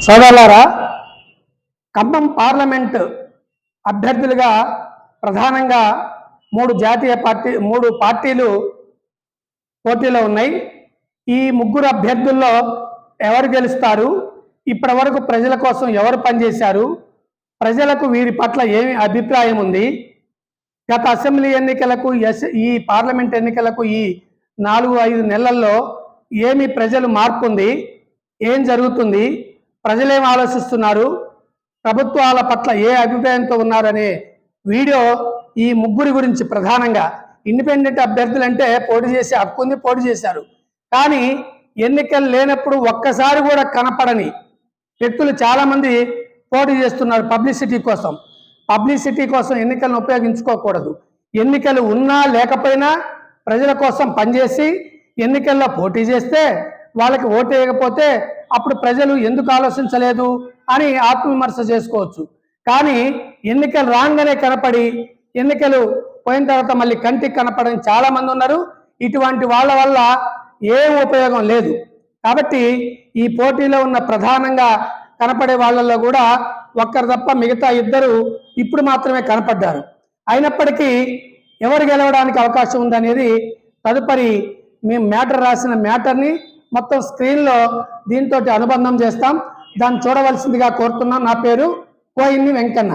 సోదరులారా ఖమ్మం పార్లమెంట్ అభ్యర్థులుగా ప్రధానంగా మూడు జాతీయ పార్టీ మూడు పార్టీలు పోటీలో ఉన్నాయి. ఈ ముగ్గురు అభ్యర్థుల్లో ఎవరు గెలుస్తారు? ఇప్పటి వరకు ప్రజల కోసం ఎవరు పనిచేశారు? ప్రజలకు వీరి పట్ల ఏమి అభిప్రాయం ఉంది? గత అసెంబ్లీ ఎన్నికలకు ఎస్- ఈ పార్లమెంట్ ఎన్నికలకు ఈ నాలుగు ఐదు నెలల్లో ఏమి ప్రజలు మార్పు ఉంది ఏం జరుగుతుంది? ప్రజలేం ఆలోచిస్తున్నారు? ప్రభుత్వాల పట్ల ఏ అభిప్రాయంతో ఉన్నారనే వీడియో ఈ ముగ్గురి గురించి ప్రధానంగా ఇండిపెండెంట్ అభ్యర్థులు అంటే పోటీ చేసే హక్కు ఉంది పోటీ చేశారు. కానీ ఎన్నికలు లేనప్పుడు ఒక్కసారి కూడా కనపడని వ్యక్తులు చాలామంది పోటీ చేస్తున్నారు పబ్లిసిటీ కోసం. పబ్లిసిటీ కోసం ఎన్నికలను ఉపయోగించుకోకూడదు. ఎన్నికలు ఉన్నా లేకపోయినా ప్రజల కోసం పనిచేసి ఎన్నికల్లో పోటీ చేస్తే వాళ్ళకి ఓటు వేయకపోతే అప్పుడు ప్రజలు ఎందుకు ఆలోచించలేదు అని ఆత్మవిమర్శ చేసుకోవచ్చు. కానీ ఎన్నికలు రాగానే కనపడి ఎన్నికలు పోయిన తర్వాత మళ్ళీ కంటికి కనపడని చాలామంది ఉన్నారు. ఇటువంటి వాళ్ళ వల్ల ఏం ఉపయోగం లేదు. కాబట్టి ఈ పోటీలో ఉన్న ప్రధానంగా కనపడే వాళ్ళల్లో కూడా ఒక్కరు తప్ప మిగతా ఇద్దరు ఇప్పుడు మాత్రమే కనపడ్డారు. అయినప్పటికీ ఎవరు గెలవడానికి అవకాశం ఉందనేది తదుపరి మేము మ్యాటర్ రాసిన మ్యాటర్ని మొత్తం స్క్రీన్లో దీంతో అనుబంధం చేస్తాం. దాన్ని చూడవలసిందిగా కోరుతున్నాను నా పేరు కోయిన్ని వెంకన్న.